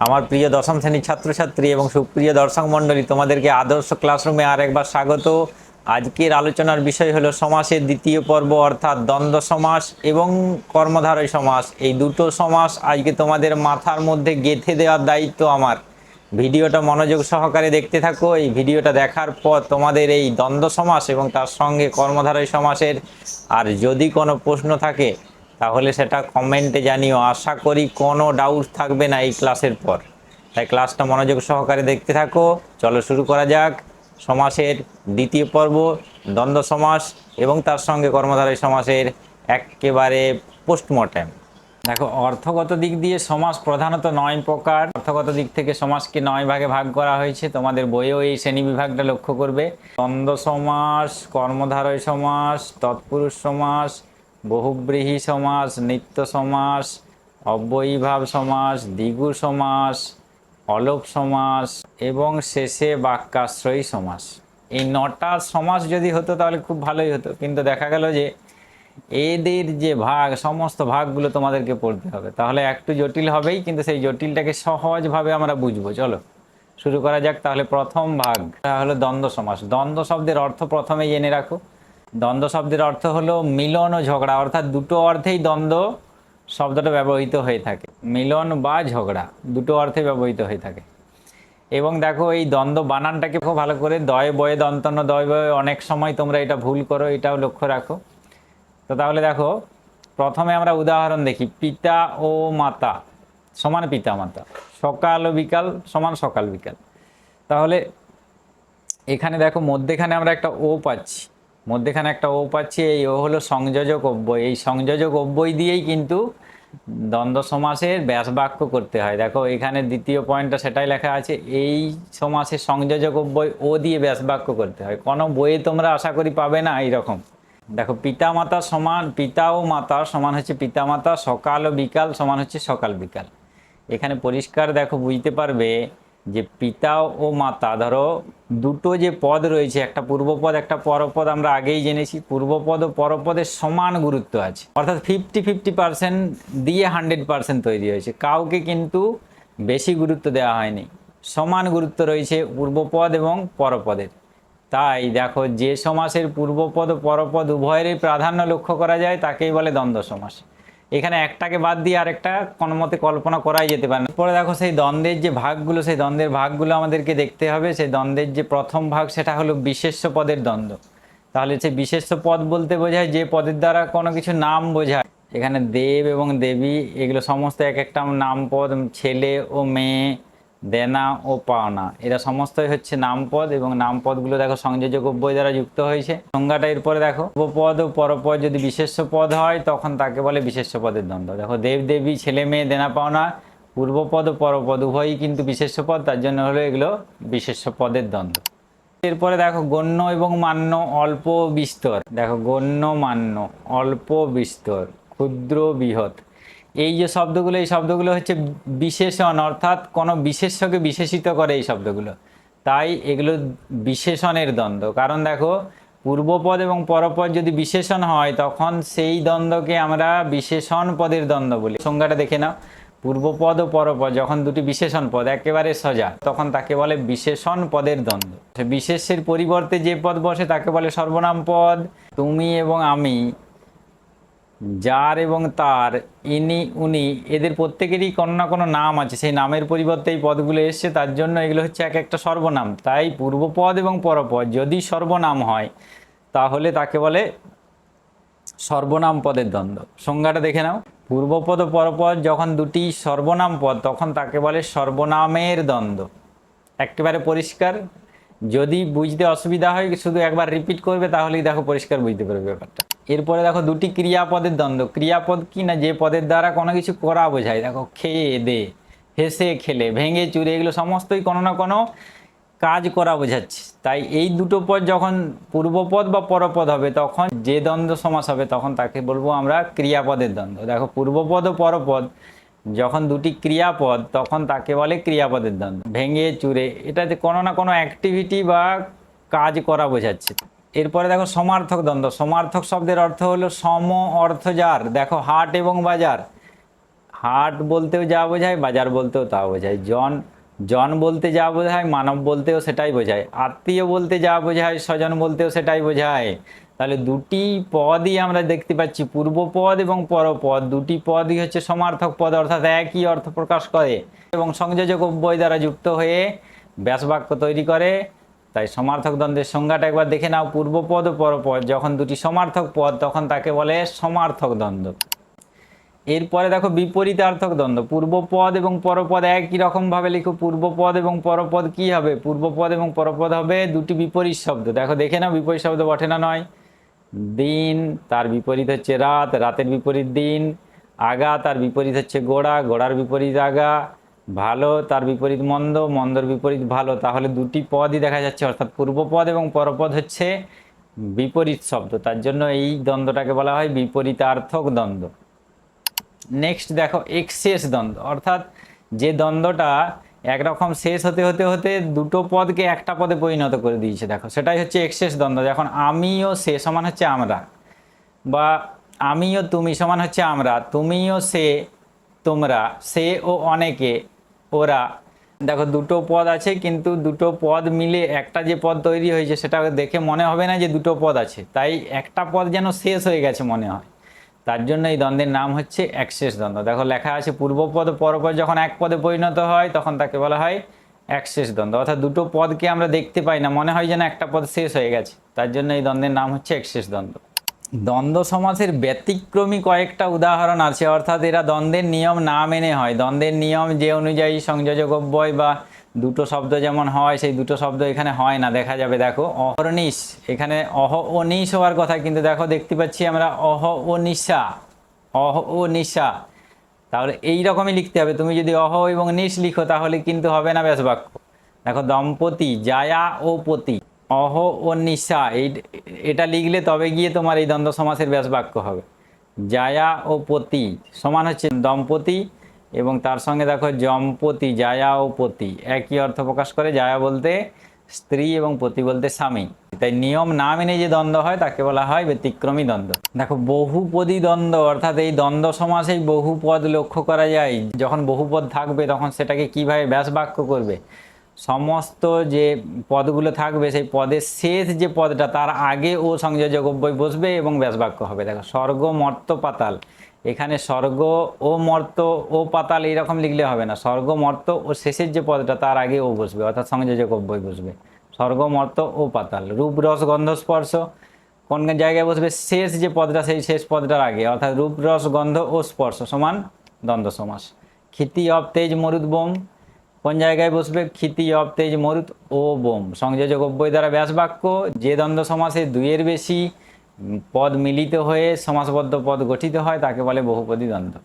আমার প্রিয় দশম শ্রেণির ছাত্রছাত্রী এবং সুপ্রিয় দর্শক মণ্ডলী, তোমাদেরকে আদর্শ ক্লাসরুমে আর একবার স্বাগত। আজকের আলোচনার বিষয় হলো সমাসের দ্বিতীয় পর্ব, অর্থাৎ দ্বন্দ্ব সমাস এবং কর্মধারয় সমাস। এই দুটো সমাস আজকে তোমাদের মাথার মধ্যে গেঁথে দেওয়ার দায়িত্ব আমার। ভিডিওটা মনোযোগ সহকারে দেখতে থাকো। এই ভিডিওটা দেখার পর তোমাদের এই দ্বন্দ্ব সমাস এবং তার সঙ্গে কর্মধারয় সমাসের আর যদি কোনো প্রশ্ন থাকে তাহলে সেটা কমেন্টে জানিও। আশা করি কোনো ডাউট থাকবে না এই ক্লাসের পর। তাই ক্লাসটা মনোযোগ সহকারে দেখতে থাকো। চলো শুরু করা যাক। সমাসের দ্বিতীয় পর্ব, দ্বন্দ্ব সমাস এবং তার সঙ্গে কর্মধারয় সমাসের একেবারে পোস্টমর্টেম দেখো, অর্থগত দিক দিয়ে সমাস প্রধানত নয় প্রকার। অর্থগত দিক থেকে সমাজকে নয় ভাগে ভাগ করা হয়েছে। তোমাদের বইয়েও এই শ্রেণি বিভাগটা লক্ষ্য করবে। দ্বন্দ্ব সমাস, কর্মধারয় সমাস, তৎপুরুষ সমাস বহুব্রীহি সমাস, নিত্য সমাস, অব্যয়ীভাব সমাস, দ্বিগু সমাস অলোপ সমাস এবং শেষে বাক্যাশ্রয়ী সমাস। এই নটা সমাস যদি হতো তাহলে খুব ভালোই হতো। কিন্তু দেখা গেল যে এদের যে ভাগ, সমস্ত ভাগগুলো তোমাদেরকে পড়তে হবে। তাহলে একটু জটিল হবেই, কিন্তু সেই জটিলটাকে সহজভাবে আমরা বুঝব। চলো, শুরু করা যাক তাহলে প্রথম ভাগ। হলো দ্বন্দ্ব সমাস। দ্বন্দ্ব শব্দের অর্থ প্রথমে জেনে রাখো। দ্বন্দ্ব শব্দের অর্থ হলো মিলন ও ঝগড়া। অর্থাৎ দুটো অর্থেই দ্বন্দ্ব শব্দটা ব্যবহৃত হয়ে থাকে। মিলন বা ঝগড়া, দুটো অর্থে ব্যবহৃত হয়ে থাকে। এবং দেখো, এই দ্বন্দ্ব বানানটাকে খুব ভালো করে দয় বয়ে, দন্তন্য দয় বয়ে অনেক সময় তোমরা এটা ভুল করো, এটাও লক্ষ্য রাখো। তো তাহলে দেখো, প্রথমে আমরা উদাহরণ দেখি, পিতা ও মাতা, সমান পিতা মাতা, সকাল ও বিকাল সমান সকাল বিকাল। তাহলে এখানে দেখো, মধ্যেখানে আমরা একটা ও পাচ্ছি। মধ্যেখানে একটা ও পাচ্ছি, এই ও হলো সংযোজক অব্যয়। এই সংযোজক অব্যয় দিয়েই কিন্তু দ্বন্দ্ব সমাসের ব্যাস বাক্য করতে হয়। দেখো, এখানে দ্বিতীয় পয়েন্টটা সেটাই লেখা আছে, এই সমাসের সংযোজক অব্যয় ও দিয়ে ব্যাস বাক্য করতে হয়। কোনো বইয়ে তোমরা আশা করি পাবে না এইরকম। দেখো পিতা মাতা সমান, পিতা ও মাতা সমান হচ্ছে পিতা মাতা সকাল ও বিকাল সমান হচ্ছে সকাল বিকাল এখানে পরিষ্কার দেখো, বুঝতে পারবে যে পিতা ও মাতা ধরো দুটো যে পদ রয়েছে, একটা পূর্বপদ, একটা পরপদ, আমরা আগেই জেনেছি, পূর্বপদ ও পরপদের সমান গুরুত্ব আছে। অর্থাৎ ফিফটি ফিফটি পার্সেন্ট দিয়ে হান্ড্রেড পার্সেন্ট তৈরি হয়েছে। কাউকে কিন্তু বেশি গুরুত্ব দেওয়া হয়নি। সমান গুরুত্ব রয়েছে পূর্বপদ এবং পরপদের। তাই দেখো, যে সমাসের পূর্বপদ ও পরপদ উভয়েরই প্রাধান্য লক্ষ্য করা যায়, তাকেই বলে দ্বন্দ্ব সমাস। এখানে একটাকে বাদ দিয়ে আরেকটা কোনো মতে কল্পনা করাই যেতে পারে না। পরে দেখো সেই দ্বন্দ্বের যে ভাগগুলো, সেই দ্বন্দ্বের ভাগগুলো আমাদেরকে দেখতে হবে। সেই দ্বন্দ্বের যে প্রথম ভাগ, সেটা হলো বিশেষ্য পদের দ্বন্দ্ব। তাহলে সেই বিশেষ্য পদ বলতে বোঝায় যে পদের দ্বারা কোনো কিছু নাম বোঝায়। এখানে দেব এবং দেবী, এগুলো সমস্ত এক একটা নাম পদ, ছেলে ও মেয়ে দেনা ও পাওনা। এরা সমস্তই হচ্ছে নামপদ এবং নামপদগুলো দেখো সংযোজক অব্যয় দ্বারা যুক্ত হয়েছে। সংজ্ঞাটা এরপরে দেখো। উপপদ ও পরপদ যদি বিশেষ্য পদ হয়, তখন তাকে বলে বিশেষ্য পদের দ্বন্দ্ব। দেখো দেব দেবী ছেলে মেয়ে, দেনা পাওনা, পূর্বপদ ও পরপদ উভয়ই কিন্তু বিশেষ্য পদ, তার জন্য হলো এগুলো বিশেষ্য পদের দ্বন্দ্ব। এরপরে দেখো, গণ্য এবং মান্য, অল্প বিস্তর। দেখো, গণ্য, মান্য, অল্প, বিস্তর, ক্ষুদ্র, বৃহৎ। এই যে শব্দগুলো, এই শব্দগুলো হচ্ছে বিশেষণ, অর্থাৎ কোনো বিশেষ্যকে বিশেষিত করে এই শব্দগুলো। তাই এগুলো বিশেষণের দ্বন্দ্ব। কারণ দেখো, পূর্বপদ এবং পরপদ যদি বিশেষণ হয়, তখন সেই দ্বন্দ্বকে আমরা বিশেষণ পদের দ্বন্দ্ব বলি। সংজ্ঞাটা দেখে নাও। পূর্বপদ ও পরপদ যখন দুটি বিশেষণ পদ একেবারে সোজা, তখন তাকে বলে বিশেষণ পদের দ্বন্দ্ব। বিশেষের পরিবর্তে যে পদ বসে, তাকে বলে সর্বনাম পদ। তুমি এবং আমি যার এবং তার, ইনি, উনি, এদের প্রত্যেকেরই কোনো না কোনো নাম আছে। সেই নামের পরিবর্তে এই পদগুলো এসছে, তার জন্য এগুলো হচ্ছে এক একটা সর্বনাম। তাই পূর্বপদ এবং পরপদ যদি সর্বনাম হয়, তাহলে তাকে বলে সর্বনাম পদের দ্বন্দ্ব। সংজ্ঞাটা দেখে নাও। পূর্বপদ ও পরপদ যখন দুটি সর্বনাম পদ, তখন তাকে বলে সর্বনামের দ্বন্দ্ব। একেবারে পরিষ্কার। যদি বুঝতে অসুবিধা হয়, শুধু একবার রিপিট করবে, তাহলেই দেখো পরিষ্কার বুঝতে পারবে ব্যাপারটা। এরপরে দেখো দুটি ক্রিয়াপদের দ্বন্দ্ব। ক্রিয়াপদ কি না? যে পদের দ্বারা কোনো কিছু করা বোঝায়। দেখো, খেয়ে, দে, হেসে, খেলে, ভেঙে, চুরে, এগুলো সমস্তই কোনো না কোনো কাজ করা বোঝাচ্ছে। তাই এই দুটো পদ যখন পূর্বপদ বা পরপদ হবে, তখন যে দ্বন্দ্ব সমাস হবে, তখন তাকে বলব আমরা ক্রিয়াপদের দ্বন্দ্ব। দেখো, পূর্বপদ ও পরপদ, যখন দুটি ক্রিয়াপদ, তখন তাকে বলে ক্রিয়াপদের দ্বন্দ্ব। ভেঙে, চুরে, এটাতে কোনো না কোনো অ্যাক্টিভিটি বা কাজ করা বোঝাচ্ছে। এরপরে দেখো সমার্থক দ্বন্দ্ব। সমার্থক শব্দের অর্থ হলো সম অর্থ যার দেখো হাট এবং বাজার। হাট বলতেও যা বোঝায়, বাজার বলতেও তা বোঝায়। জন জন বলতে যা বোঝায়, মানব বলতেও সেটাই বোঝায়। আত্মীয় বলতে যা বোঝায়, স্বজন বলতেও সেটাই বোঝায়। তাহলে দুটি পদই আমরা দেখতে পাচ্ছি পূর্বপদ এবং পরপদ। দুটি পদই হচ্ছে সমার্থক পদ, অর্থাৎ একই অর্থ প্রকাশ করে এবং সংযোজক অব্যয় দ্বারা যুক্ত হয়ে ব্যাসবাক্য তৈরি করে। তাই সমার্থক দ্বন্দ্বের সংজ্ঞাটা একবার দেখে নাও। পূর্বপদ ও পরপদ যখন দুটি সমার্থক পদ, তখন তাকে বলে সমার্থক দ্বন্দ্ব। এরপরে দেখো বিপরীতার্থক দ্বন্দ্ব। পূর্বপদ এবং পরপদ একই রকম ভাবে লিখো পূর্বপদ এবং পরপদ কি হবে? পূর্বপদ এবং পরপদ হবে দুটি বিপরীত শব্দ। দেখো, দেখে নাও বিপরীত শব্দ বটে না নয়। দিন, তার বিপরীত হচ্ছে রাত। রাতের বিপরীত দিন। আগা, তার বিপরীত হচ্ছে গোড়া। গোড়ার বিপরীত আগা। ভালো, তার বিপরীত মন্দ, মন্দর বিপরীত ভালো। তাহলে দুটি পদই দেখা যাচ্ছে, অর্থাৎ পূর্বপদ এবং পরপদ হচ্ছে বিপরীত শব্দ। তার জন্য এই দ্বন্দ্বটাকে বলা হয় বিপরীতার্থক দ্বন্দ্ব। নেক্সট দেখো এক্সেস দ্বন্দ্ব। অর্থাৎ যে দ্বন্দ্বটা একরকম শেষ হতে হতে হতে দুটো পদকে একটা পদে পরিণত করে দিয়েছে। দেখো, সেটাই হচ্ছে এক্সেস দ্বন্দ্ব। যখন আমিও সে সমান হচ্ছে আমরা বা আমিও তুমি সমান হচ্ছে আমরা, তুমিও সে, তোমরা, সে ও অনেকে ওরা। দেখো, দুটো পদ আছে, কিন্তু দুটো পদ মিলে একটা যে পদ তৈরি হয়েছে, সেটা দেখে মনে হবে না যে দুটো পদ আছে। তাই একটা পদ যেন শেষ হয়ে গেছে মনে হয়। তার জন্য এই দ্বন্দ্বের নাম হচ্ছে অ্যাক্সেস দ্বন্দ্ব। দেখো, লেখা আছে পূর্বপদ ও পরপদ যখন এক পদে পরিণত হয়, তখন তাকে বলা হয় অ্যাক্সেস দ্বন্দ্ব। অর্থাৎ দুটো পদকে আমরা দেখতে পাই না, মনে হয় যেন একটা পদ শেষ হয়ে গেছে। তার জন্য এই দ্বন্দ্বের নাম হচ্ছে অ্যাক্সেস দ্বন্দ্ব। দ্বন্দ্ব সমাসের ব্যতিক্রমী কয়েকটা উদাহরণ আছে। অর্থাৎ এরা দ্বন্দ্বের নিয়ম না মেনে হয়। দ্বন্দ্বের নিয়ম যে অনুযায়ী সংযোজক অব্যয় বা দুটো শব্দ যেমন হয়, সেই দুটো শব্দ এখানে হয় না। দেখা যাবে, দেখো, অহর্নিশ। এখানে অহ ও নিশ হওয়ার কথা, কিন্তু দেখো, দেখতে পাচ্ছি আমরা অহ ও নিশা অহ ও নিশা তাহলে এই রকমই লিখতে হবে। তুমি যদি অহ এবং নিশ লিখো, তাহলে কিন্তু হবে না ব্যাস বাক্য দেখো, দম্পতি, জায়া ও পতি। অহ ও নিশা এই এটা লিখলে তবে গিয়ে তোমার এই দ্বন্দ্ব সমাসের ব্যাস বাক্য হবে। জায়া ও পতি সমান হচ্ছে দম্পতি এবং তার সঙ্গে দেখো জম্পতি, জায়া ও পতি। একই অর্থ প্রকাশ করে জায়া বলতে স্ত্রী এবং পতি বলতে স্বামী। তাই নিয়ম না মেনে যে দ্বন্দ্ব হয়, তাকে বলা হয় ব্যতিক্রমী দ্বন্দ্ব। দেখো, বহুপদী দ্বন্দ্ব, অর্থাৎ এই দ্বন্দ্ব সমাসেই বহু পদ লক্ষ্য করা যায়। যখন বহুপদ থাকবে, তখন সেটাকে কীভাবে ব্যাস বাক্য করবে? সমস্ত যে পদগুলো থাকবে, সেই পদের শেষ যে পদটা, তার আগে ও সংযোজক অব্যয় বসবে এবং ব্যাসবাক্য হবে। দেখো, স্বর্গ, মর্ত, পাতাল। এখানে স্বর্গ ও মর্ত ও পাতাল এইরকম লিখলে হবে না। স্বর্গ, মর্ত ও শেষের যে পদটা, তার আগে ও বসবে, অর্থাৎ সংযোজক অব্যয় বসবে। স্বর্গ, মর্ত ও পাতাল। রূপ, রস, গন্ধ, স্পর্শ, কোন জায়গায় বসবে? শেষ যে পদটা, সেই শেষ পদটার আগে, অর্থাৎ রূপ, রস, গন্ধ ও স্পর্শ সমান দ্বন্দ্ব সমাস। ক্ষিতি অব তেজ মরুদ, বোম। কোন জায়গায় বসবে? ক্ষিতি অব তেজ মরুত ও বোম। সংযোজক অব্যয় দ্বারা ব্যাস বাক্য যে দ্বন্দ্ব সমাসে দুইয়ের বেশি পদ মিলিত হয়ে সমাসবদ্ধ পদ গঠিত হয়, তাকে বলে বহুপদী দ্বন্দ্ব।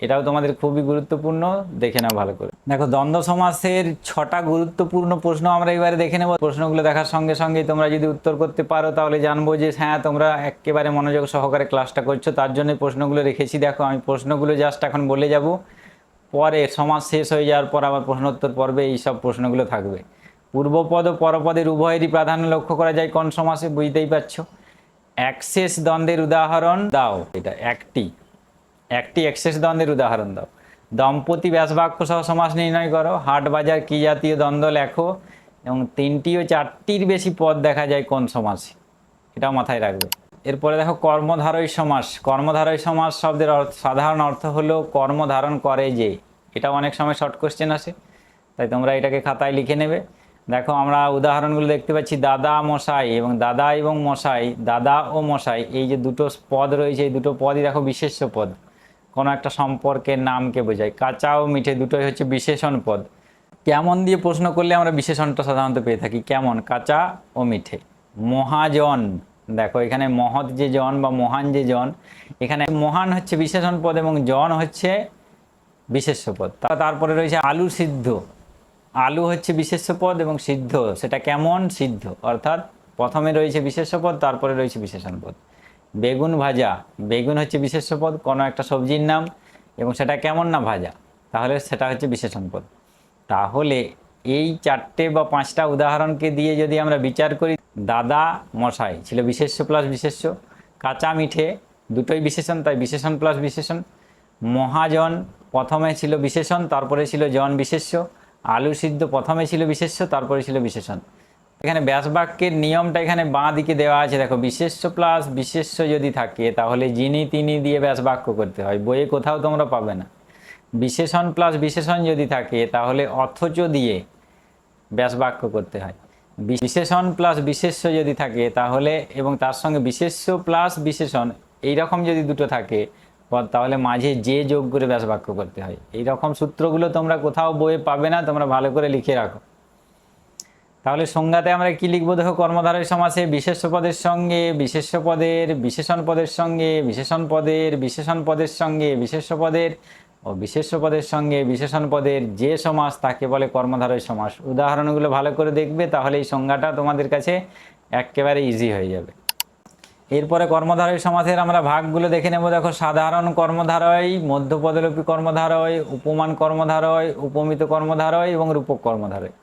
এটাও তোমাদের খুবই গুরুত্বপূর্ণ, দেখে নাও ভালো করে। দেখো, দ্বন্দ্ব সমাসের ছটা গুরুত্বপূর্ণ প্রশ্ন আমরা এবারে দেখে নেব। প্রশ্নগুলো দেখার সঙ্গে সঙ্গে তোমরা যদি উত্তর করতে পারো, তাহলে জানব যে হ্যাঁ তোমরা একেবারে মনোযোগ সহকারে ক্লাসটা করছ। তার জন্য প্রশ্নগুলো রেখেছি। দেখো, আমি প্রশ্নগুলো জাস্ট এখন বলে যাব। পরে সমাজ শেষ হয়ে যাওয়ার পর আবার প্রশ্নোত্তর পর্বে এই সব প্রশ্নগুলো থাকবে। পূর্বপদ ও পরপদের উভয়েরই প্রাধান্য লক্ষ্য করা যায় কোন সমাসে বুঝতেই পারছ? অ্যাক্সেস দ্বন্দ্বের উদাহরণ দাও। এটা একটি। একটি অ্যাক্সেস দ্বন্দ্বের উদাহরণ দাও। দম্পতি ব্যাসবাক্য সহ সমাস নির্ণয় করো। হাট বাজার কি জাতীয় দ্বন্দ্ব লেখো? এবং তিনটি ও চারটির বেশি পদ দেখা যায় কোন সমাসে এটাও মাথায় রাখবে। এরপরে দেখো কর্মধারয় সমাস। কর্মধারয় সমাস শব্দের অর্থ, সাধারণ অর্থ হলো কর্মধারণ করে যে। এটা অনেক সময় শর্ট কোশ্চেন আসে, তাই তোমরা এটাকে খাতায় লিখে নেবে। দেখো আমরা উদাহরণগুলো দেখতে পাচ্ছি, দাদা, মশাই এবং দাদা এবং মশাই, দাদা ও মশাই, এই যে দুটো পদ রয়েছে, এই দুটো পদই দেখো বিশেষ্য পদ। কোনো একটা সম্পর্কের নামকে বোঝায়। কাঁচা ও মিঠে দুটোই হচ্ছে বিশেষণ পদ। কেমন দিয়ে প্রশ্ন করলে আমরা বিশেষণটা সাধারণত পেয়ে থাকি? কেমন? কাঁচা ও মিঠে। মহাজন। দেখো, এখানে মহৎ যে জন বা মহান যে জন, এখানে মহান হচ্ছে বিশেষণ পদ এবং জন হচ্ছে বিশেষ্য পদ। তারপরে রয়েছে আলু সিদ্ধ। আলু হচ্ছে বিশেষ্য পদ এবং সিদ্ধ, সেটা কেমন? সিদ্ধ। অর্থাৎ প্রথমে রয়েছে বিশেষ্য পদ, তারপরে রয়েছে বিশেষণ পদ। বেগুন ভাজা, বেগুন হচ্ছে বিশেষ্য পদ, কোনো একটা সবজির নাম, এবং সেটা কেমন না ভাজা, তাহলে সেটা হচ্ছে বিশেষণ পদ। তাহলে এই চারটে বা পাঁচটা উদাহরণকে দিয়ে যদি আমরা বিচার করি দাদা মশাই, ছিল বিশেষ্য প্লাস বিশেষ্য। কাঁচা মিঠে, দুটোই বিশেষণ, তাই বিশেষণ প্লাস বিশেষণ। মহাজন প্রথমে ছিল বিশেষণ, তারপরে ছিল জন বিশেষ্য। আলু সিদ্ধ প্রথমে ছিল বিশেষ্য, তারপরে ছিল বিশেষণ। এখানে ব্যাস বাক্যের নিয়মটা এখানে বাঁ দিকে দেওয়া আছে। দেখো, বিশেষ্য প্লাস বিশেষ্য যদি থাকে, তাহলে যিনি তিনি দিয়ে ব্যাস বাক্য করতে হয়। বইয়ে কোথাও তোমরা পাবে না। বিশেষণ প্লাস বিশেষণ যদি থাকে, তাহলে অথচ দিয়ে ব্যাস বাক্য করতে হয়। বিশেষণ প্লাস বিশেষ্য যদি থাকে, তাহলে এবং তার সঙ্গে বিশেষ্য প্লাস বিশেষণ এই রকম যদি দুটো থাকে তাহলে মাঝে যে যোগ করে ব্যাস বাক্য করতে হয়। এই রকম সূত্রগুলো তোমরা কোথাও বইয়ে পাবে না, তোমরা ভালো করে লিখে রাখো। তাহলে সংজ্ঞাতে আমরা কি লিখব? দেখো, কর্মধারয় সমাসে বিশেষ্য পদের সঙ্গে, বিশেষ্য পদের, বিশেষণ পদের সঙ্গে, বিশেষণ পদের বিশেষণ পদের সঙ্গে, বিশেষ্য পদের ও বিশেষ্য পদের সঙ্গে বিশেষণ পদের যে সমাস তাকে বলে কর্মধারয় সমাস। উদাহরণগুলো ভালো করে দেখবে, তাহলে এই সংজ্ঞাটা তোমাদের কাছে একেবারে ইজি হয়ে যাবে। এরপরে কর্মধারয় সমাসের আমরা ভাগগুলো দেখে নেব। দেখো, সাধারণ কর্মধারয়, মধ্যপদলোপী কর্মধারয়, উপমান কর্মধারয়, উপমিত কর্মধারয় এবং রূপক কর্মধারয়।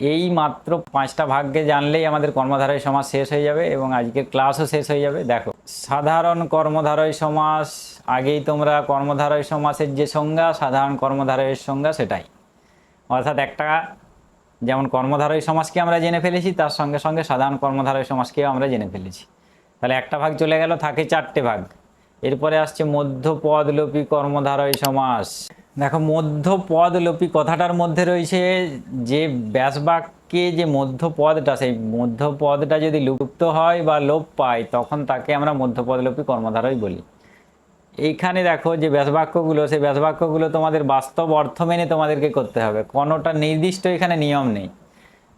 এই মাত্র পাঁচটা ভাগ্যে জানলেই আমাদের কর্মধারয় সমাস শেষ হয়ে যাবে এবং আজকের ক্লাসও শেষ হয়ে যাবে। দেখো, সাধারণ কর্মধারয় সমাস আগেই তোমরা কর্মধারয় সমাসের যে সংজ্ঞা, সাধারণ কর্মধারয়ের সংজ্ঞা সেটাই। অর্থাৎ একটা যেমন কর্মধারয় সমাজকে আমরা জেনে ফেলেছি, তার সঙ্গে সঙ্গে সাধারণ কর্মধারয় সমাজকেও আমরা জেনে ফেলেছি। তাহলে একটা ভাগ চলে গেল, থাকে চারটে ভাগ। এরপরে আসছে মধ্যপদলোপী কর্মধারয় সমাস দেখো মধ্যপদলোপী কথাটার মধ্যে রয়েছে যে ব্যাসবাক্যে যে মধ্যপদটা, সেই মধ্যপদটা যদি লুপ্ত হয় বা লোপ পায়, তখন তাকে আমরা মধ্যপদলোপী কর্মধারয় বলি। এইখানে দেখো যে ব্যাসবাক্যগুলো, সেই ব্যাসবাক্যগুলো তোমাদের বাস্তব অর্থ মেনে তোমাদেরকে করতে হবে। কোনোটা নির্দিষ্ট এখানে নিয়ম নেই।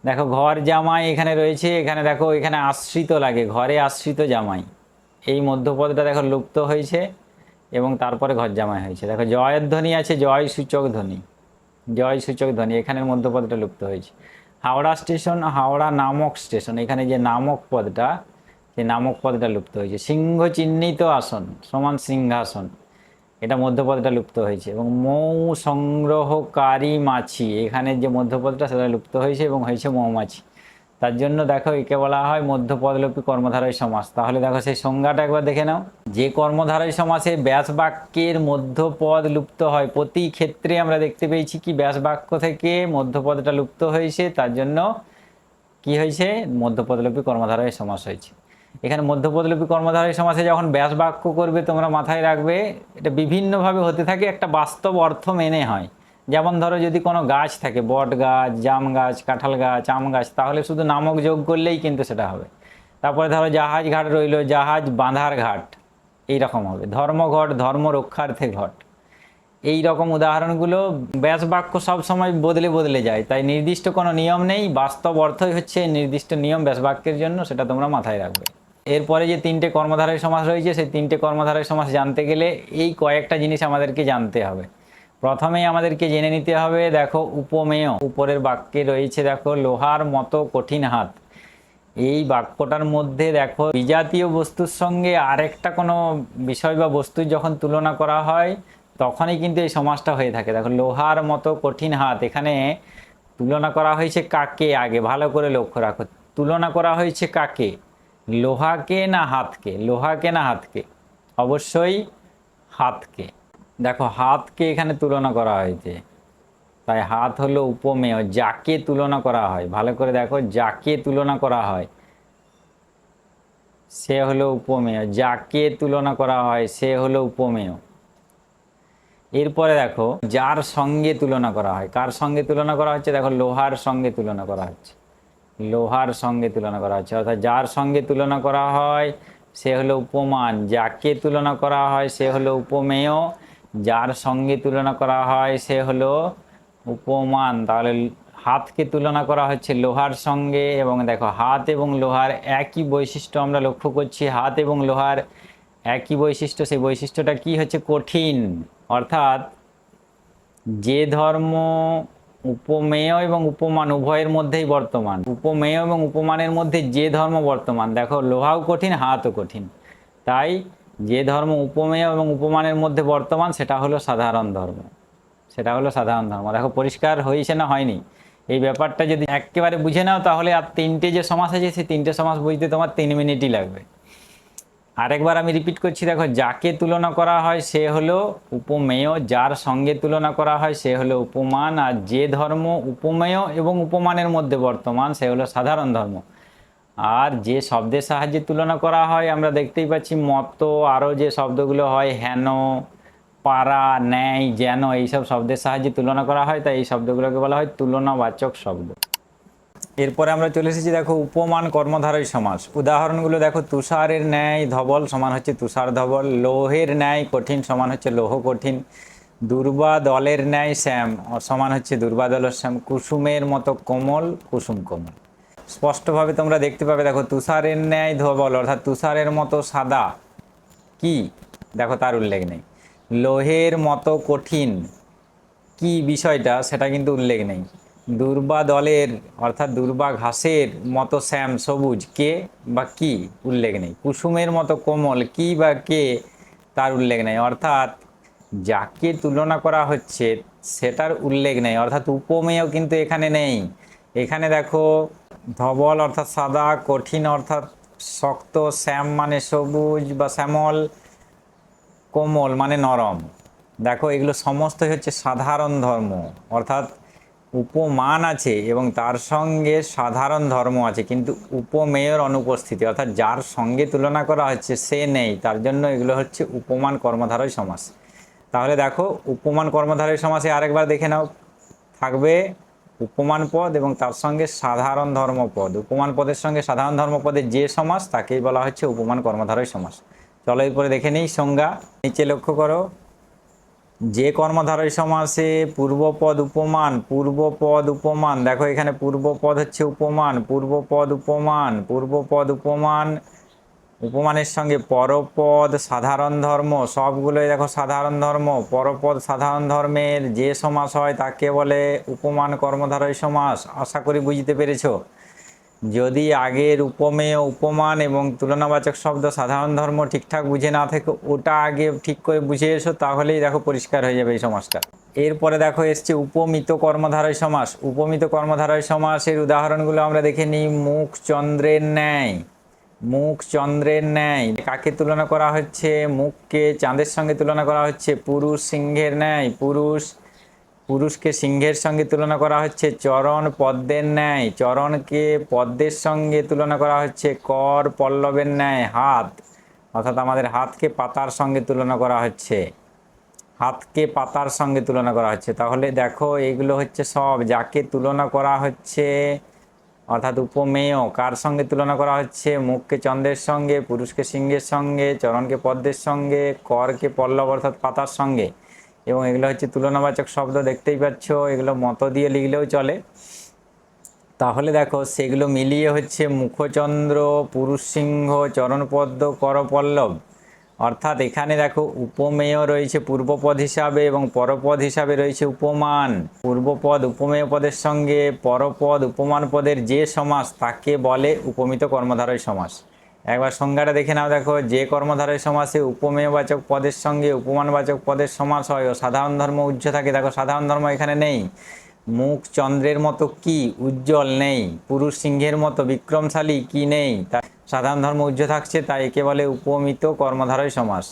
দেখো, ঘর জামাই এখানে রয়েছে, এখানে দেখো, এখানে আশ্রিত লাগে, ঘরে আশ্রিত জামাই। এই মধ্যপদটা দেখো লুপ্ত হয়েছে। এবং তারপরে ঘর জামাই হয়েছে। দেখো, জয়ের ধ্বনি আছে, জয় সূচক ধ্বনি। জয় সূচক ধ্বনি, এখানের মধ্যপদটা লুপ্ত হয়েছে। হাওড়া স্টেশন, হাওড়া নামক স্টেশন, এখানে যে নামক পদটা সেই নামক পদটা লুপ্ত হয়েছে। সিংহ চিহ্নিত আসন, সমান সিংহাসন, এটা মধ্যপদটা লুপ্ত হয়েছে। এবং মৌ সংগ্রহকারী মাছি, এখানে যে মধ্যপদটা, সেটা লুপ্ত হয়েছে এবং হয়েছে মৌমাছি। তার জন্য দেখো একে বলা হয় মধ্যপদলোপী কর্মধারয় সমাস। তাহলে দেখো সেই সংজ্ঞাটা একবার দেখে নাও। যে কর্মধারয় সমাসে ব্যাস বাক্যের মধ্যপদ লুপ্ত হয়, প্রতি ক্ষেত্রে আমরা দেখতে পেয়েছি কি? ব্যাস বাক্য থেকে মধ্যপদটা লুপ্ত হয়েছে, তার জন্য কি হয়েছে? মধ্যপদলোপী কর্মধারয় সমাস হয়েছে। এখানে মধ্যপদলোপী কর্মধারয় সমাসে যখন ব্যাস বাক্য করবে, তোমরা মাথায় রাখবে, এটা বিভিন্নভাবে হতে থাকে, একটা বাস্তব অর্থ মেনে হয়। যেমন ধরো যদি কোনো গাছ থাকে, বট গাছ, জাম গাছ, কাঁঠাল গাছ, আম গাছ, তাহলে শুধু নামক যোগ করলেই কিন্তু সেটা হবে। তারপরে ধরো জাহাজ ঘাট রইল, জাহাজ বাঁধার ঘাট এই রকম হবে। ধর্মঘট, ধর্ম রক্ষার্থে ঘট। এই রকম উদাহরণগুলো ব্যাস বাক্য সবসময় বদলে বদলে যায়। তাই নির্দিষ্ট কোনো নিয়ম নেই, বাস্তব অর্থই হচ্ছে নির্দিষ্ট নিয়ম ব্যাস বাক্যের জন্য, সেটা তোমরা মাথায় রাখবে। এরপরে যে তিনটে কর্মধারয় সমাস রয়েছে, সেই তিনটে কর্মধারয় সমাস জানতে গেলে এই কয়েকটা জিনিস আমাদেরকে জানতে হবে। প্রথমেই আমাদেরকে জেনে নিতে হবে, দেখো উপমেয়। উপরের বাক্যে রয়েছে, দেখো, লোহার মতো কঠিন হাত। এই বাক্যটার মধ্যে, দেখো বিজাতীয় বস্তুর সঙ্গে আরেকটা কোনো বিষয় বা বস্তুর যখন তুলনা করা হয়, তখনই কিন্তু এই সমাজটা হয়ে থাকে। দেখো, লোহার মতো কঠিন হাত, এখানে তুলনা করা হয়েছে কাকে? আগে ভালো করে লক্ষ্য রাখো। তুলনা করা হয়েছে কাকে? লোহাকে না হাতকে? লোহাকে না হাতকে? অবশ্যই হাতকে। দেখো হাতকে এখানে তুলনা করা হয়েছে তাই হাত হলো উপমেয় যাকে তুলনা করা হয় ভালো করে দেখো যাকে তুলনা করা হয় সে হলো উপমেয় যাকে তুলনা করা হয় সে হলো উপমেয় এরপরে দেখো যার সঙ্গে তুলনা করা হয় কার সঙ্গে তুলনা করা হচ্ছে দেখো লোহার সঙ্গে তুলনা করা হচ্ছে লোহার সঙ্গে তুলনা করা হচ্ছে অর্থাৎ যার সঙ্গে তুলনা করা হয় সে হলো উপমান যাকে তুলনা করা হয় সে হলো উপমেয় যার সঙ্গে তুলনা করা হয় সে হলো উপমান। তাহলে হাতকে তুলনা করা হচ্ছে লোহার সঙ্গে এবং দেখো হাত এবং লোহার একই বৈশিষ্ট্য আমরা লক্ষ্য করছি। হাত এবং লোহার একই বৈশিষ্ট্য, সেই বৈশিষ্ট্যটা কি হচ্ছে? কঠিন। অর্থাৎ যে ধর্ম উপমেয় এবং উপমান উভয়ের মধ্যেই বর্তমান। উপমেয় এবং উপমানের মধ্যে যে ধর্ম বর্তমান। দেখো লোহাও কঠিন, হাতও কঠিন। তাই যে ধর্ম উপমেয় এবং উপমানের মধ্যে বর্তমান, সেটা হলো সাধারণ ধর্ম। সেটা হলো সাধারণ ধর্ম। দেখো, পরিষ্কার হয়েছে না হয়নি। এই ব্যাপারটা যদি একেবারে বুঝে নাও, তাহলে আর তিনটে যে সমাস আছে, সেই তিনটে সমাস বুঝতে তোমার তিন মিনিটই লাগবে। আরেকবার আমি রিপিট করছি, দেখো, যাকে তুলনা করা হয়, সে হলো উপমেয়। যার সঙ্গে তুলনা করা হয়, সে হলো উপমান। আর যে ধর্ম উপমেয় এবং উপমানের মধ্যে বর্তমান, সে হলো সাধারণ ধর্ম। আর যে শব্দের সাহায্যে তুলনা করা হয়, আমরা দেখতেই পাচ্ছি মতো আরও যে শব্দগুলো হয়, হেন, পারা, ন্যায়, যেন, এইসব শব্দের সাহায্যে তুলনা করা হয়। তাই এই শব্দগুলোকে বলা হয় তুলনাবাচক শব্দ। এরপরে আমরা চলে এসেছি, দেখো, উপমান কর্মধারয় সমাস। উদাহরণগুলো দেখো, তুষারের ন্যায় ধবল সমান হচ্ছে তুষার ধবল, লোহের ন্যায় কঠিন সমান হচ্ছে লৌহ কঠিন, দুর্বা দলের ন্যায় শ্যাম সমান হচ্ছে দুর্বা দলের শ্যাম, কুসুমের মতো কোমল, কুসুম কোমল। স্পষ্টভাবে তোমরা দেখতে পাবে, দেখো, তুষারের ন্যায় ধবল, অর্থাৎ তুষারের মতো সাদা। কি? দেখো, তার উল্লেখ নেই। লোহের মতো কঠিন। কি বিষয়টা? সেটা কিন্তু উল্লেখ নেই। দুর্বা দলের, অর্থাৎ দুর্বা ঘাসের মতো শ্যাম সবুজ, কে বা কি? উল্লেখ নেই। কুসুমের মতো কোমল, কি বা কে? তার উল্লেখ নেই। অর্থাৎ যাকে তুলনা করা হচ্ছে, সেটার উল্লেখ নেই। অর্থাৎ উপমেয় কিন্তু এখানে নেই। এখানে দেখো ধবল অর্থাৎ সাদা, কঠিন অর্থাৎ শক্ত, শ্যাম মানে সবুজ বা শ্যামল, কোমল মানে নরম। দেখো, এগুলো সমস্তই হচ্ছে সাধারণ ধর্ম, অর্থাৎ উপমান আছে এবং তার সঙ্গে সাধারণ ধর্ম আছে, কিন্তু উপমেয়র অনুপস্থিতি, অর্থাৎ যার সঙ্গে তুলনা করা হচ্ছে সে নেই, তার জন্য এগুলো হচ্ছে উপমান কর্মধারয় সমাস। তাহলে দেখো, উপমান কর্মধারয় সমাসে আরেকবার দেখে নাও, থাকবে উপমান পদ এবং তার সঙ্গে সাধারণ ধর্মপদ। উপমান পদের সঙ্গে সাধারণ ধর্মপদের যে সমাস, তাকেই বলা হচ্ছে উপমান কর্মধারয় সমাস। চলো এরপরে দেখে নিই, সংজ্ঞা। নিচে লক্ষ্য করো। যে কর্মধারয় সমাসে পূর্বপদ উপমান পূর্বপদ উপমান। দেখো এখানে পূর্বপদ হচ্ছে উপমান, পূর্বপদ উপমান পূর্বপদ উপমান। উপমানের সঙ্গে পরপদ সাধারণ ধর্ম, সবগুলোই দেখো সাধারণ ধর্ম, পরপদ সাধারণ ধর্মের যে সমাস হয় তাকে বলে উপমান কর্মধারয় সমাস। আশা করি বুঝতে পেরেছ? যদি আগের উপমেয় উপমান এবং তুলনাবাচক শব্দ সাধারণ ধর্ম ঠিকঠাক বুঝে না থাকে, ওটা আগে ঠিক করে বুঝে এসো, তাহলেই দেখো পরিষ্কার হয়ে যাবে এই সমাজটা। এরপরে দেখো এসছে উপমিত কর্মধারয় সমাস। উপমিত কর্মধারয় সমাসের উদাহরণগুলো আমরা দেখে নিই। মুখ চন্দ্রের ন্যায়। মুখ চন্দ্রের ন্যায়। কাকে তুলনা করা হচ্ছে? মুখকে চাঁদের সঙ্গে তুলনা করা হচ্ছে। পুরুষ সিংহের ন্যায়। পুরুষ, পুরুষকে সিংহের সঙ্গে তুলনা করা হচ্ছে। চরণ পদ্মের ন্যায়। চরণকে পদ্মের সঙ্গে তুলনা করা হচ্ছে। কর পল্লবের ন্যায়। হাত, অর্থাৎ আমাদের হাতকে পাতার সঙ্গে তুলনা করা হচ্ছে। হাতকে পাতার সঙ্গে তুলনা করা হচ্ছে। তাহলে দেখো, এগুলো হচ্ছে সব। যাকে তুলনা করা হচ্ছে অর্থাৎ উপমেয়, কার সঙ্গে তুলনা করা হচ্ছে? মুখকে চন্দ্রের সঙ্গে, পুরুষকে সিংহের সঙ্গে, চরণকে পদ্মের সঙ্গে, করকে পল্লব অর্থাৎ পাতার সঙ্গে? এবং এগুলো হচ্ছে তুলনাবাচক শব্দ, দেখতেই পাচ্ছ। এগুলো মতো দিয়ে লিখলেও চলে। তাহলে দেখো, সেগুলো মিলিয়ে হচ্ছে মুখচন্দ্র, পুরুষ সিংহ, চরণপদ্ম, করপল্লব। অর্থাৎ এখানে দেখো উপমেয় রয়েছে পূর্বপদ হিসাবে এবং পরপদ হিসাবে রয়েছে উপমান। পূর্বপদ উপমেয় পদের সঙ্গে পরপদ উপমান পদের যে সমাস তাকে বলে উপমিত কর্মধারয় সমাস। একবার সংজ্ঞাটা দেখে নাও দেখো, যে কর্মধারয় সমাসে উপমেয়বাচক পদের সঙ্গে উপমানবাচক পদের সমাস হয় ও সাধারণ ধর্ম উজ্জ থাকে। দেখো, সাধারণ ধর্ম এখানে নেই। মুখ চন্দ্রের মতো কি উজ্জ্বল নেই? পুরুষ সিংহের মতো বিক্রমশালী কি নেই? তা সাধারণ ধর্ম উজ্জ্ব থাকছে, তাই একে বলে উপমিত কর্মধারয় সমাস।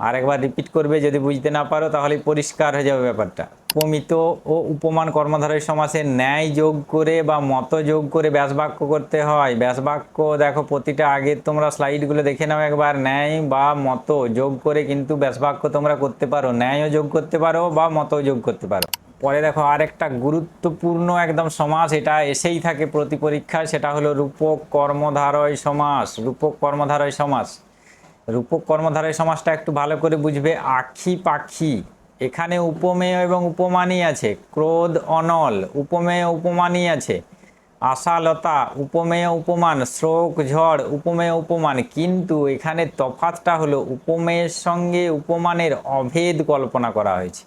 আরেকবার রিপিট করবে, যদি বুঝতে না পারো, তাহলে পরিষ্কার হয়ে যাবে ব্যাপারটা। উপমিত ও উপমান কর্মধারয় সমাসে ন্যায় যোগ করে বা মত যোগ করে ব্যাসবাক্য করতে হয়। ব্যাসবাক্য দেখো, প্রতিটা আগের তোমরা স্লাইডগুলো দেখে নাও একবার। ন্যায় বা মত যোগ করে কিন্তু ব্যাসবাক্য তোমরা করতে পারো। ন্যায়ও যোগ করতে পারো বা মতও যোগ করতে পারো। পরে দেখো আরেকটা গুরুত্বপূর্ণ একদম সমাস, এটা এসেই থাকে প্রতি পরীক্ষায়, সেটা হলো রূপক কর্মধারয় সমাস, রূপক কর্মধারয় সমাস। রূপক কর্মধারয় সমাসটা একটু ভালো করে বুঝবে, আখি পাখি, এখানে উপমেয় এবং উপমানই আছে, ক্রোধ অনল, উপমেয় উপমানই আছে, আশালতা, উপমেয় উপমান শ্লোক ঝড়, উপমেয় উপমান, কিন্তু এখানে তফাতটা হলো উপমেয়ের সঙ্গে উপমানের অভেদ কল্পনা করা হয়েছে।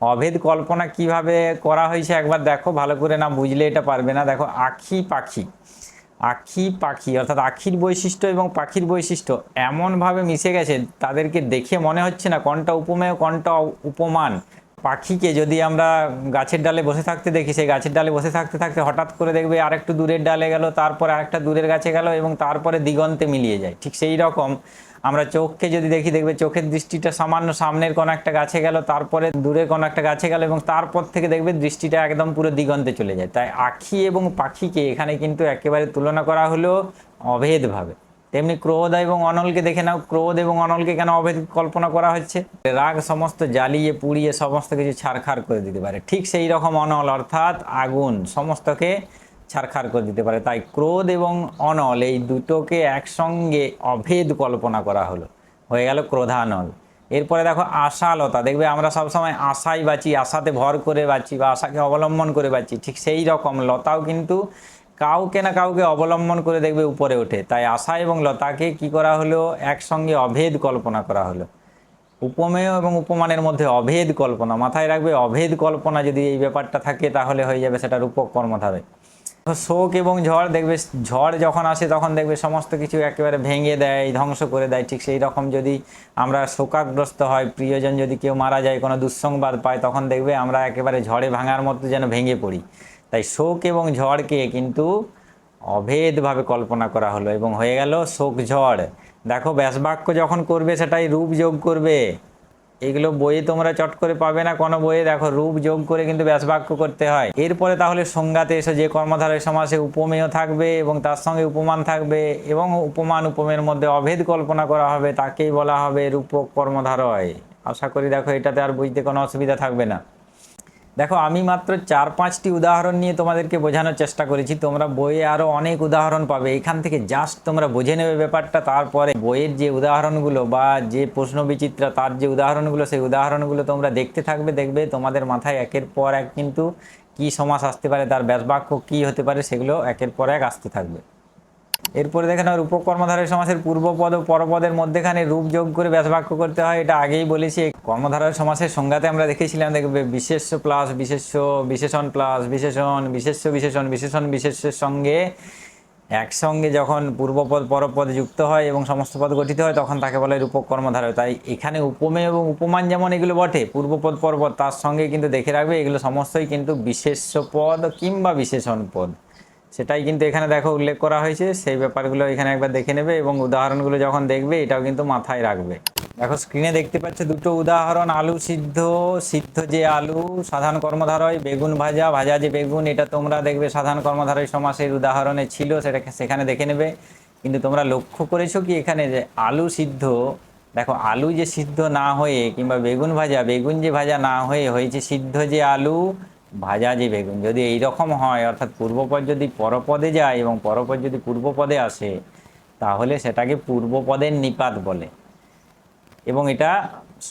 অভেদ কল্পনা কীভাবে করা হয়েছে একবার দেখো, ভালো করে না বুঝলে এটা পারবে না। দেখো, আখি পাখি আখি পাখি, অর্থাৎ আখির বৈশিষ্ট্য এবং পাখির বৈশিষ্ট্য এমনভাবে মিশে গেছে, তাদেরকে দেখে মনে হচ্ছে না কোনটা উপমেয়, কোনটা উপমান। পাখিকে যদি আমরা গাছের ডালে বসে থাকতে দেখি, সেই গাছের ডালে বসে থাকতে থাকতে হঠাৎ করে দেখবে আরেকটু দূরের ডালে গেল, তারপরে আরেকটা দূরের গাছে গেল এবং তারপরে দিগন্তে মিলিয়ে যায়। ঠিক সেই রকম আমরা চোখকে যদি দেখি, দেখবে চোখের দৃষ্টিটা সামান্য সামনের কোনো একটা গাছে গেল, তারপরে দূরে কোনো একটা গাছে গেল এবং তারপর থেকে দেখবে দৃষ্টিটা একদম পুরো দিগন্তে চলে যায়। তাই আখি এবং পাখিকে এখানে কিন্তু একেবারে তুলনা করা হলো অভেদভাবে। তেমনি ক্রোধ এবং অনলকে দেখে নাও, ক্রোধ এবং অনলকে কেন অভেদ কল্পনা করা হচ্ছে? রাগ সমস্ত জ্বালিয়ে, পুড়িয়ে সমস্ত কিছু ছাড়খাড় করে দিতে পারে। ঠিক সেই রকম অনল, অর্থাৎ আগুন, সমস্তকে ছাড়খাড় করে দিতে পারে। তাই ক্রোধ এবং অনল এই দুটোকে একসঙ্গে অভেদ কল্পনা করা হলো। হয়ে গেল ক্রোধানল। এরপরে দেখো আশালতা। দেখবে আমরা সবসময় আশায় বাঁচি, আশাতে ভর করে বাঁচি বা আশাকে অবলম্বন করে বাঁচি। ঠিক সেই রকম লতাও কিন্তু কাউকে না কাউকে অবলম্বন করে দেখবে উপরে ওঠে। তাই আশা এবং লতাকে কি করা হলো? একসঙ্গে অভেদ কল্পনা করা হলো। উপমেয় এবং উপমানের মধ্যে অভেদ কল্পনা। মাথায় রাখবে অভেদ কল্পনা যদি এই ব্যাপারটা থাকে তাহলে হয়ে যাবে সেটা রূপক কর্মধারে শোক এবং ঝড় দেখবে, ঝড় যখন আসে তখন দেখবে সমস্ত কিছু একেবারে ভেঙে দেয়, ধ্বংস করে দেয়। ঠিক সেই রকম যদি আমরা শোকাগ্রস্ত হয়, প্রিয়জন যদি কেউ মারা যায়, কোনো দুঃসংবাদ পায়, তখন দেখবে আমরা একেবারে ঝড়ে ভাঙার মতো যেন ভেঙে পড়ি। তাই শোক এবং ঝড়কে কিন্তু অভেদভাবে কল্পনা করা হলো এবং হয়ে গেল শোক ঝড় দেখো ব্যাসবাক্য যখন করবে সেটাই রূপ যোগ করবে। এগুলো বইয়ে তোমরা চট করে পাবে না। কোনো বইয়ে দেখো রূপ যোগ করে কিন্তু ব্যাসবাক্য করতে হয়। এরপরে তাহলে সংজ্ঞাতে এসে যে কর্মধারয় সমাসে উপমেয় থাকবে এবং তার সঙ্গে উপমান থাকবে এবং উপমান উপমের মধ্যে অভেদ কল্পনা করা হবে, তাকেই বলা হবে রূপক কর্মধারয়। আশা করি দেখো এটাতে আর বুঝতে কোনো অসুবিধা থাকবে না। দেখো, আমি মাত্র চার পাঁচটি উদাহরণ নিয়ে তোমাদেরকে বোঝানোর চেষ্টা করেছি। তোমরা বইয়ে আরও অনেক উদাহরণ পাবে। এখান থেকে জাস্ট তোমরা বুঝে নেবে ব্যাপারটা। তারপরে বইয়ের যে উদাহরণগুলো বা যে প্রশ্ন বিচিত্রা, তার যে উদাহরণগুলো, সেই উদাহরণগুলো তোমরা দেখতে থাকবে, দেখবে তোমাদের মাথায় একের পর এক কিন্তু কি সমাস আসতে পারে, তার ব্যাসবাক্য কী হতে পারে, সেগুলো একের পর এক আসতে থাকবে। এরপরে দেখেন আর উপকর্মধারয় সমাসের পূর্বপদ ও পরপদের মধ্যেখানে রূপ যোগ করে ব্যাসবাক্য করতে হয়, এটা আগেই বলেছি। কর্মধারয় সমাসের সংজ্ঞাতে আমরা দেখেছিলাম, দেখবে বিশেষ্য প্লাস, বিশেষ্য, বিশেষণ প্লাস, বিশেষণ, বিশেষ্য, বিশেষণ বিশেষণ, বিশেষ্যের সঙ্গে একসঙ্গে যখন পূর্বপদ পরপদ যুক্ত হয় এবং সমস্ত পদ গঠিত হয়, তখন তাকে বলে রূপক কর্মধারয় তাই এখানে উপমে এবং উপমান যেমন এগুলো বটে পূর্বপদ পরপদ তার সঙ্গে কিন্তু দেখে রাখবে, এগুলো সমস্তই কিন্তু বিশেষ্য পদ কিংবা বিশেষণ পদ। সেটাই কিন্তু এখানে দেখো উল্লেখ করা হয়েছে। সেই ব্যাপারগুলো এখানে একবার দেখে নেবে এবং উদাহরণগুলো যখন দেখবে, এটাও কিন্তু মাথায় রাখবে। দেখো স্ক্রিনে দেখতে পাচ্ছ দুটো উদাহরণ, আলু সিদ্ধ সিদ্ধ যে আলু, সাধারণ কর্মধারয়, বেগুন ভাজা ভাজা যে বেগুন, এটা তোমরা দেখবে সাধারণ কর্মধারয় সমাসের উদাহরণে ছিল, সেটা সেখানে দেখে নেবে। কিন্তু তোমরা লক্ষ্য করেছ কি এখানে যে আলু সিদ্ধ, দেখো আলু যে সিদ্ধ না হয়ে কিংবা বেগুন ভাজা, বেগুন যে ভাজা না হয়ে হয়েছে সিদ্ধ যে আলু ভাজা যে বেগুন যদি এই রকম হয়, অর্থাৎ পূর্বপদ যদি পরপদে যায় এবং পরপদ যদি পূর্বপদে আসে, তাহলে সেটাকে পূর্বপদের নিপাত বলে। এবং এটা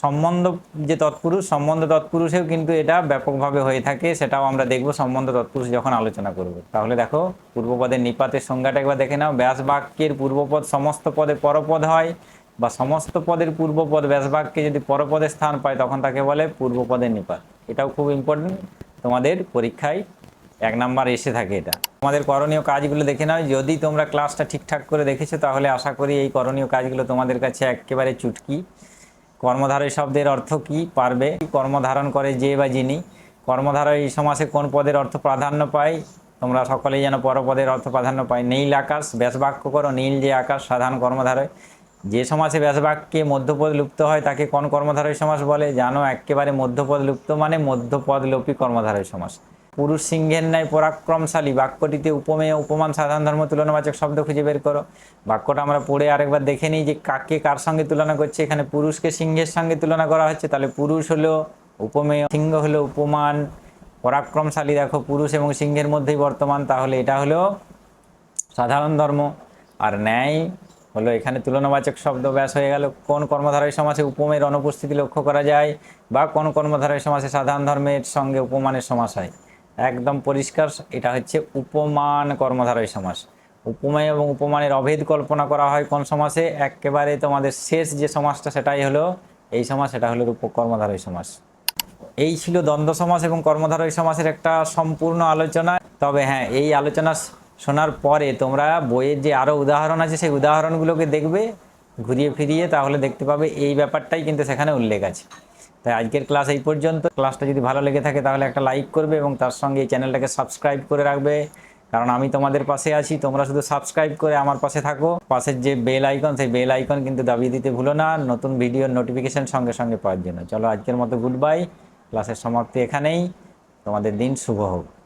সম্বন্ধ, যে তৎপুরুষ, সম্বন্ধ তৎপুরুষেও কিন্তু এটা ব্যাপকভাবে হয়ে থাকে, সেটাও আমরা দেখব সম্বন্ধ তৎপুরুষ যখন আলোচনা করব। তাহলে দেখো, পূর্বপদের নিপাতের সংজ্ঞাটা একবার দেখে নাও। ব্যাস বাক্যের পূর্বপদ সমস্ত পদে পরপদ হয় বা সমস্ত পদের পূর্বপদ ব্যাস বাক্যে যদি পরপদে স্থান পায়, তখন তাকে বলে পূর্বপদের নিপাত। এটাও খুব ইম্পর্টেন্ট তোমাদের পরীক্ষায় এক নাম্বার এসে থাকে এটা। তোমাদের করণীয় কাজগুলো দেখে নাও। যদি তোমরা ক্লাসটা ঠিকঠাক করে দেখেছ, তাহলে আশা করি এই করণীয় কাজগুলো তোমাদের কাছে একেবারে চুটকি। কর্মধারয় শব্দের অর্থ কি পারবে? কর্মধারণ করে যে বা যিনি। কর্মধারয় এই সমাসে কোন পদের অর্থ প্রাধান্য পায়? তোমরা সকলেই যেন পরপদের অর্থ প্রাধান্য পায়। নীল আকাশ ব্যাসবাক্য করো। নীল যে আকাশ, সাধারণ কর্মধারয়। যে সমাসে ব্যাসবাক্যে মধ্যপদ লুপ্ত হয়, তাকে কোন কর্মধারয় সমাস বলে? জানো একেবারে মধ্যপদ লুপ্ত মানে মধ্যপদ লোপী কর্মধারয় সমাস। পুরুষ সিংহের ন্যায় পরাক্রমশালী, বাক্যটিতে উপমেয় উপমান, সাধারণ ধর্ম তুলনাবাচক শব্দ খুঁজে বের করো। বাক্যটা আমরা পড়ে আরেকবার দেখে নিই যে কাকে কার সঙ্গে তুলনা করছে। এখানে পুরুষকে সিংহের সঙ্গে তুলনা করা হচ্ছে, তাহলে পুরুষ হলো উপমেয় সিংহ হলো উপমান, পরাক্রমশালী দেখো, পুরুষ এবং সিংহের মধ্যেই বর্তমান, তাহলে এটা হলো সাধারণ ধর্ম। আর ন্যায় হলো এখানে তুলনাবাচক শব্দ ব্যাস হয়ে গেল। কোন কর্মধারয় সমাসে উপমের অনুপস্থিতি লক্ষ্য করা যায় বা কোন কর্মধারয় সমাসে সাধারণ ধর্মের সঙ্গে উপমানের সমাস হয়? একদম পরিষ্কার, এটা হচ্ছে উপমান কর্মধারয় সমাস। উপমেয় এবং উপমানের অভেদ কল্পনা করা হয় কোন সমাসে? একেবারে তোমাদের শেষ যে সমাসটা, সেটাই হলো এই সমাস, সেটা হলো রূপক কর্মধারয় সমাস। এই ছিল দ্বন্দ্ব সমাস এবং কর্মধারয় সমাসের একটা সম্পূর্ণ আলোচনা। তবে হ্যাঁ এই আলোচনা শোনার পরে তোমরা বইয়ের যে আরও উদাহরণ আছে, সেই উদাহরণগুলোকে দেখবে, ঘুরিয়ে ফিরিয়ে তাহলে দেখতে পাবে এই ব্যাপারটাই কিন্তু সেখানে উল্লেখ আছে। তাই আজকের ক্লাস এই পর্যন্ত। ক্লাসটা যদি ভালো লেগে থাকে তাহলে একটা লাইক করবে এবং তার সঙ্গে এই চ্যানেলটাকে সাবস্ক্রাইব করে রাখবে। কারণ আমি তোমাদের পাশে আছি, তোমরা শুধু সাবস্ক্রাইব করে আমার পাশে থাকো। পাশের যে বেল আইকন, সেই বেল আইকন কিন্তু দাবিয়ে দিতে ভুলো না। নতুন ভিডিওর নোটিফিকেশান সঙ্গে সঙ্গে পাওয়ার জন্য। চলো আজকের মতো গুড বাই। ক্লাসের সমাপ্তি এখানেই। তোমাদের দিন শুভ হোক।